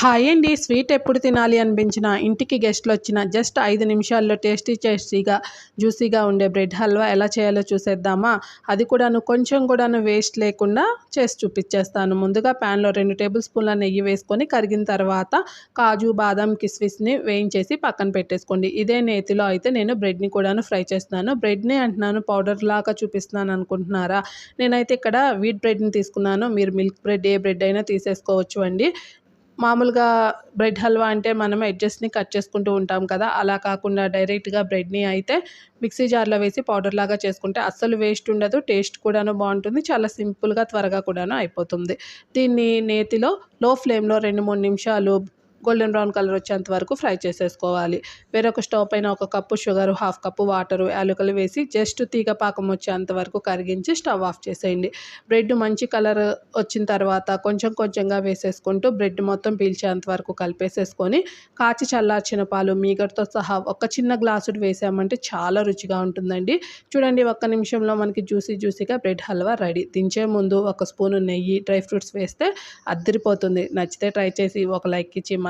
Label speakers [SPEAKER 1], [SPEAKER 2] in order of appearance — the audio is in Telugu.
[SPEAKER 1] హాయ్ అండి స్వీట్ ఎప్పుడు తినాలి అనిపించిన ఇంటికి గెస్ట్లు వచ్చిన జస్ట్ ఐదు నిమిషాల్లో టేస్టీ టేస్టీగా జ్యూసీగా ఉండే బ్రెడ్ హల్వా ఎలా చేయాలో చూసేద్దామా? అది కూడాను కొంచెం కూడాను వేస్ట్ లేకుండా చేసి చూపించేస్తాను. ముందుగా ప్యాన్లో రెండు టేబుల్ స్పూన్ల నెయ్యి వేసుకొని కరిగిన తర్వాత కాజు బాదం కిస్మిస్ని వేయించేసి పక్కన పెట్టేసుకోండి. ఇదే నేతిలో అయితే నేను బ్రెడ్ని కూడాను ఫ్రై చేస్తున్నాను. బ్రెడ్ని అంటున్నాను పౌడర్ లాగా చూపిస్తున్నాను అనుకుంటున్నారా? నేనైతే ఇక్కడ వీట్ బ్రెడ్ని తీసుకున్నాను. మీరు మిల్క్ బ్రెడ్ ఏ బ్రెడ్ అయినా తీసేసుకోవచ్చు అండి. మామూలుగా బ్రెడ్ హల్వా అంటే మనం ఎడ్జెస్ని కట్ చేసుకుంటూ ఉంటాం కదా అలా కాకుండా డైరెక్ట్గా బ్రెడ్ని అయితే మిక్సీ జార్లో వేసి పౌడర్ లాగా చేసుకుంటే అస్సలు వేస్ట్ ఉండదు టేస్ట్ కూడాను బాగుంటుంది చాలా సింపుల్గా త్వరగా కూడాను అయిపోతుంది. దీన్ని నేతిలో లో ఫ్లేమ్లో రెండు మూడు నిమిషాలు గోల్డెన్ బ్రౌన్ కలర్ వచ్చేంత వరకు ఫ్రై చేసేసుకోవాలి. వేరొక స్టవ్ పైన ఒక cup sugar half cup water యాలకులు వేసి జస్ట్ తీగ పాకం వచ్చేంత వరకు కరిగించి స్టవ్ ఆఫ్ చేసేయండి. బ్రెడ్ మంచి కలర్ వచ్చిన తర్వాత కొంచెం కొంచెంగా వేసేసుకుంటూ బ్రెడ్ మొత్తం పీల్చేంత వరకు కలిపేసేసుకొని కాచి చల్లార్చిన పాలు మీగడతో సహా ఒక చిన్న గ్లాసుడు వేసామంటే చాలా రుచిగా ఉంటుందండి. చూడండి ఒక్క నిమిషంలో మనకి జ్యూసీ జ్యూసీగా బ్రెడ్ హల్వా రెడీ. దించే ముందు ఒక స్పూను నెయ్యి డ్రై ఫ్రూట్స్ వేస్తే అద్దరిపోతుంది. నచ్చితే ట్రై చేసి ఒక లైక్ ఇచ్చి మన